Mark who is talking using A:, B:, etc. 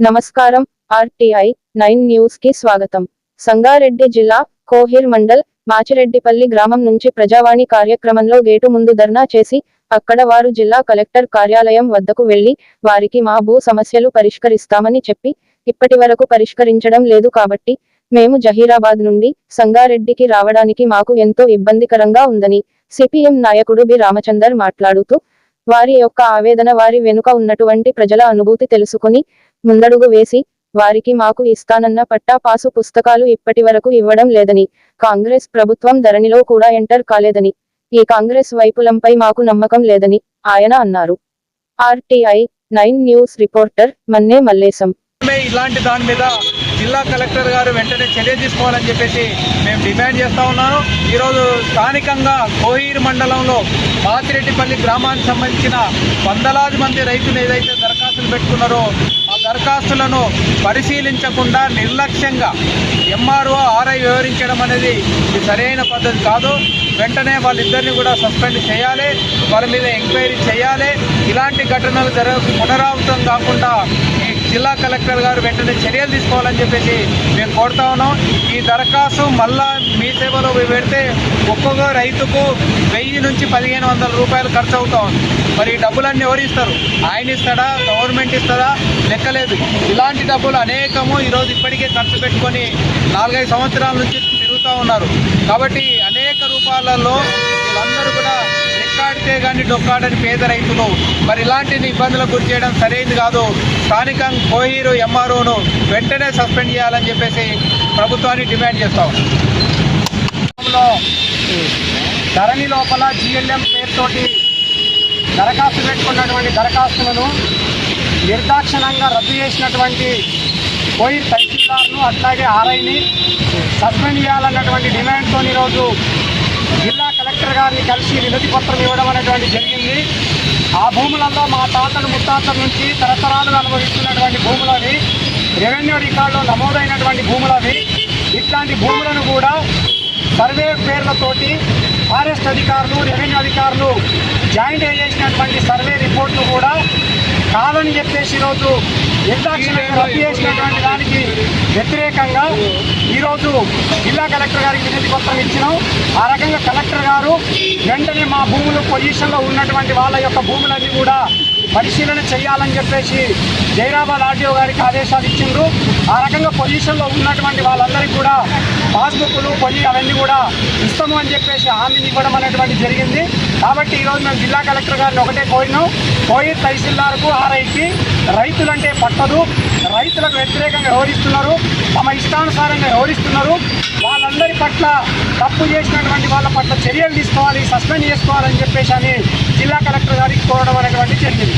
A: నమస్కారం RTI nine న్యూస్కి స్వాగతం. సంగారెడ్డి జిల్లా కోహిర్ మండల్ మాచిరెడ్డిపల్లి గ్రామం నుంచి ప్రజావాణి కార్యక్రమంలో గేటు ముందు ధర్నా చేసి అక్కడ వారు జిల్లా కలెక్టర్ కార్యాలయం వద్దకు వెళ్ళి వారికి మా భూ సమస్యలు పరిష్కరిస్తామని చెప్పి ఇప్పటి వరకు పరిష్కరించడం లేదు కాబట్టి మేము జహీరాబాద్ నుండి సంగారెడ్డికి రావడానికి మాకు ఎంతో ఇబ్బందికరంగా ఉందని సిపిఎం నాయకుడు బి రామచందర్ మాట్లాడుతూ వారి యొక్క ఆవేదన వారి వెనుక ఉన్నటువంటి ప్రజల అనుభూతి తెలుసుకుని ముందడుగు వేసి వారికి మాకు ఇస్తానన్న పట్టా పాసు పుస్తకాలు ఇప్పటి వరకు ఇవ్వడం లేదని కాంగ్రెస్ ప్రభుత్వం ధరణిలో కూడా ఎంటర్ కాలేదని ఈ కాంగ్రెస్ వైపులంపై మాకు నమ్మకం లేదని ఆయన అన్నారు. RTI nine news reporter Manne Mallesham.
B: ఇలాంటి దాని మీద జిల్లా కలెక్టర్ గారు వెంటనే చర్య తీసుకోవాలని చెప్పేసి మేము డిమాండ్ చేస్తా ఉన్నాను. ఈరోజు స్థానికంగా కోహీర్ మండలంలో పాతిరెడ్డిపల్లి గ్రామానికి సంబంధించిన వందలాది మంది రైతులు ఏదైతే దరఖాస్తులు పెట్టుకున్నారో ఆ దరఖాస్తులను పరిశీలించకుండా నిర్లక్ష్యంగా ఎంఆర్ఓ ఆర్ఐ వివరించడం అనేది ఇది సరైన పద్ధతి కాదు. వెంటనే వాళ్ళిద్దరిని కూడా సస్పెండ్ చేయాలి. వాళ్ళ మీద ఎంక్వైరీ చేయాలి. ఇలాంటి ఘటనలు జర పునరావృతం కాకుండా జిల్లా కలెక్టర్ గారు వెంటనే చర్యలు తీసుకోవాలని చెప్పేసి మేము కోరుతా ఉన్నాం. ఈ దరఖాస్తు మళ్ళా మీ సేవలో పెడితే ఒక్కొక్క రైతుకు వెయ్యి నుంచి పదిహేను వందల రూపాయలు ఖర్చు అవుతా ఉంది. మరి ఈ డబ్బులన్నీ ఎవరు ఇస్తారు? ఆయన ఇస్తాడా? గవర్నమెంట్ ఇస్తాడా? లెక్కలేదు. ఇలాంటి డబ్బులు అనేకము ఈరోజు ఇప్పటికే ఖర్చు పెట్టుకొని నాలుగైదు సంవత్సరాల నుంచి తిరుగుతూ ఉన్నారు. కాబట్టి అనేక రూపాలలో వీళ్ళందరూ కూడా రెక్కాడితే కానీ డొక్కాడని పేద రైతులు. మరి ఇలాంటి ఇబ్బందులకు గురి చేయడం సరైనది కాదు. స్థానికం కోహీరు ఎంఆర్ఓను వెంటనే సస్పెండ్ చేయాలని చెప్పేసి ప్రభుత్వాన్ని డిమాండ్ చేస్తాం. ధరణి లోపల జిఎల్ఎం పేరుతోటి దరఖాస్తు పెట్టుకున్నటువంటి దరఖాస్తులను నిర్దాక్షిణంగా రద్దు చేసినటువంటి పోయి తహసీల్దార్ను అట్లాగే ఆర్ఐని సస్పెండ్ చేయాలన్నటువంటి డిమాండ్తో ఈరోజు జిల్లా కలెక్టర్ గారిని కలిసి వినతి పత్రం ఇవ్వడం అనేటువంటి జరిగింది. ఆ భూములలో మా తాతలు ముత్తాతల నుంచి తరతరాలుగా అనుభవిస్తున్నటువంటి భూములవి రెవెన్యూ రికార్డులో నమోదైనటువంటి భూములవి ఇట్లాంటి భూములను కూడా సర్వే పేర్లతోటి ఫారెస్ట్ అధికారులు రెవెన్యూ అధికారులు జాయింట్ చేసినటువంటి సర్వే రిపోర్ట్లు కూడా కాదని చెప్పేసి ఈరోజు నిర్దాక్షిణ్యంగా రద్దు చేసినటువంటి దానికి వ్యతిరేకంగా ఈరోజు జిల్లా కలెక్టర్ గారికి వినతి పత్రం ఇచ్చినాం. ఆ రకంగా కలెక్టర్ గారు వెంటనే మా భూములు పొజిషన్లో ఉన్నటువంటి వాళ్ళ యొక్క భూములన్నీ కూడా పరిశీలన చేయాలని చెప్పేసి జైరాబాద్ ఆర్డీఓ గారికి ఆదేశాలు ఇచ్చిండ్రు. ఆ రకంగా పొజిషన్లో ఉన్నటువంటి వాళ్ళందరికీ కూడా పాస్బుక్లు కొన్ని అవన్నీ కూడా ఇస్తాము అని చెప్పేసి హామీని ఇవ్వడం అనేటువంటి జరిగింది. కాబట్టి ఈరోజు మేము జిల్లా కలెక్టర్ గారిని ఒకటే కోరినాం. కోయి తహసీల్దార్కు ఆర్ఐకి రైతులంటే పట్టదు. రైతులకు వ్యతిరేకంగా వ్యవహరిస్తున్నారు. తమ ఇష్టానుసారంగా వ్యవహరిస్తున్నారు. వాళ్ళందరి పట్ల తప్పు చేసినటువంటి వాళ్ళ పట్ల చర్యలు తీసుకోవాలి సస్పెండ్ చేసుకోవాలని చెప్పేసి అని జిల్లా కలెక్టర్ గారికి కోరడం అనేటువంటి జరిగింది.